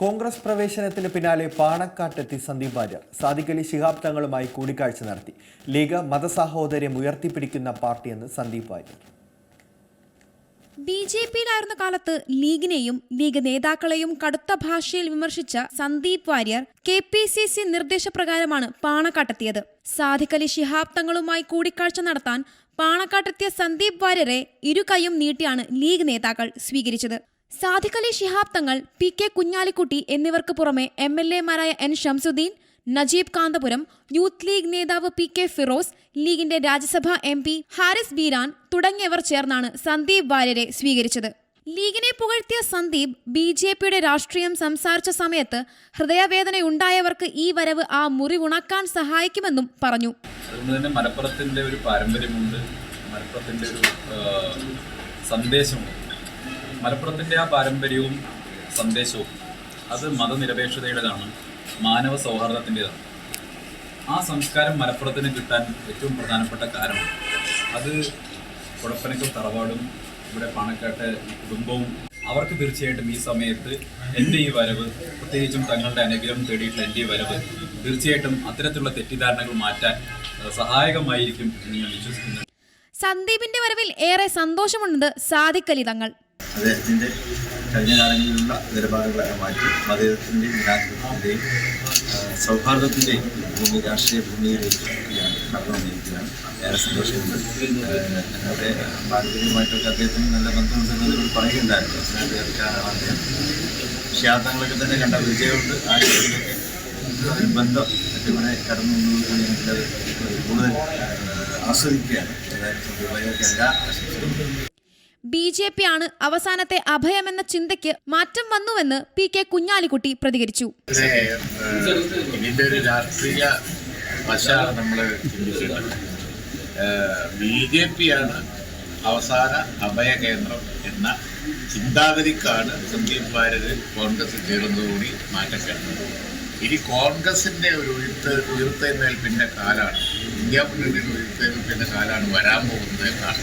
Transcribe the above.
കോൺഗ്രസ് പ്രവേശനത്തിന് പിന്നാലെ പാണക്കാട്ടെത്തി സന്ദീപ് വാര്യർ. സാദിഖലി ശിഹാബ് തങ്ങളുമായി കൂടിക്കാഴ്ച നടത്തി. ലീഗ് മതസാഹോദര്യം ഉയർത്തിപ്പിടിക്കുന്ന പാർട്ടിയെന്ന് സന്ദീപ് വാര്യർ. ബി ജെ പിയിലായിരുന്ന കാലത്ത് ലീഗിനെയും ലീഗ് നേതാക്കളെയും കടുത്ത ഭാഷയിൽ വിമർശിച്ച Sandeep Warrier K P C C നിർദ്ദേശപ്രകാരമാണ് പാണക്കാട്ടെത്തിയത്. അലി ശിഹാബ് തങ്ങളുമായി കൂടിക്കാഴ്ച നടത്താൻ പാണക്കാട്ടെത്തിയ സന്ദീപ് വാര്യരെ ഇരുകൈയും നീട്ടിയാണ് ലീഗ് നേതാക്കൾ സ്വീകരിച്ചത്. അലി ശിഹാബ് തങ്ങൾ പി കെ കുഞ്ഞാലിക്കുട്ടി എന്നിവർക്ക് പുറമെ M L എമാരായ N Shamsuddin Najeeb Kanthapuram youth League നേതാവ് പി കെ ഫിറോസ് ലീഗിന്റെ രാജ്യസഭാ എം പി ഹാരിസ് ബീരാൻ തുടങ്ങിയവർ ചേർന്നാണ് സന്ദീപ് വാര്യരെ സ്വീകരിച്ചത്. ലീഗിനെ പുകഴ്ത്തിയ സന്ദീപ് ബി ജെ പിയുടെ രാഷ്ട്രീയം സംസാരിച്ച സമയത്ത് ഹൃദയവേദനയുണ്ടായവർക്ക് ഈ വരവ് ആ മുറിവുണക്കാൻ സഹായിക്കുമെന്നും പറഞ്ഞു. മലപ്പുറത്തിന്റെ ഒരു പാരമ്പര്യമുണ്ട്. മലപ്പുറത്തിന്റെ ഒരു സന്ദേശമുണ്ട്. മലപ്പുറത്തിന്റെ ആ പാരമ്പര്യവും സന്ദേശവും അത് മതനിരപേക്ഷതയുടേതാണ് മാനവ സൗഹാർദ്ദത്തിന്റെതാണ്. ആ സംസ്കാരം മലപ്പുറത്തിന് കിട്ടാൻ ഏറ്റവും പ്രധാനപ്പെട്ട കാരണം അത് കുഴപ്പനക്കും തറവാടും ഇവിടെ പാണക്കാട്ടെ കുടുംബവും. അവർക്ക് തീർച്ചയായിട്ടും ഈ സമയത്ത് എന്റെ ഈ വരവ് പ്രത്യേകിച്ചും തങ്ങളുടെ അനുഗ്രഹം തേടിയിട്ടുള്ള എന്റെ ഈ വരവ് തീർച്ചയായിട്ടും അത്തരത്തിലുള്ള തെറ്റിദ്ധാരണകൾ മാറ്റാൻ സഹായകമായിരിക്കും എന്ന് ഞാൻ വിശ്വസിക്കുന്നു. സന്ദീപിന്റെ വരവിൽ ഏറെ സന്തോഷമുണ്ടെന്ന് സാദിഖ് അലി തങ്ങൾ. അദ്ദേഹത്തിന്റെ കഴിഞ്ഞ കാലങ്ങളിലുള്ള നിലപാടുകളെ മാറ്റി മതത്തിന്റെയും ജനാധിപത്യത്തിന്റെയും സൗഹാർദ്ദത്തിന്റെയും ഭൂമി രാഷ്ട്രീയ ഭൂമിയിലേക്ക് ഞാൻ കടന്നു വന്നിരിക്കുകയാണ്. ഏറെ സന്തോഷമുണ്ട്. ഞങ്ങളുടെ പാരമ്പര്യമായിട്ടൊക്കെ അദ്ദേഹത്തിന് നല്ല ബന്ധമുണ്ടെന്ന് നിങ്ങൾ പറയുകയുണ്ടായിരുന്നു. അദ്ദേഹം. അദ്ദേഹം ക്ഷാത്രങ്ങളൊക്കെ തന്നെ കണ്ട വിജയമുണ്ട്. ആ രീതിയിലൊക്കെ ഒരു ബന്ധം ഇവിടെ കടന്നു വന്നതോടുകൂടി ഞങ്ങൾ കൂടുതൽ ആസ്വദിക്കുകയാണ്. ഏതായാലും എല്ലാ ആശംസകളും. ബി ജെ പി ആണ് അവസാനത്തെ അഭയമെന്ന ചിന്തയ്ക്ക് മാറ്റം വന്നുവെന്ന് പി കെ കുഞ്ഞാലിക്കുട്ടി പ്രതികരിച്ചു. നമ്മൾ ബി ജെ പി ആണ് അവസാന അഭയ കേന്ദ്രം എന്ന ചിന്താഗതിക്കാണ് സന്ദീപ് വാര്യർ കോൺഗ്രസ് ചേർന്നതുകൂടി മാറ്റക്കേണ്ടത് ഇനി കോൺഗ്രസിന്റെ ഒരു ഉയർത്ത ഉയർത്തെഴുന്നേൽപ്പിന്റെ കാലാണ് ഇന്ത്യ മുന്നണിയുടെ ഉയർത്തെഴുന്നേൽപ്പിന്റെ കാലാണ് വരാൻ പോകുന്നത് എന്നാണ്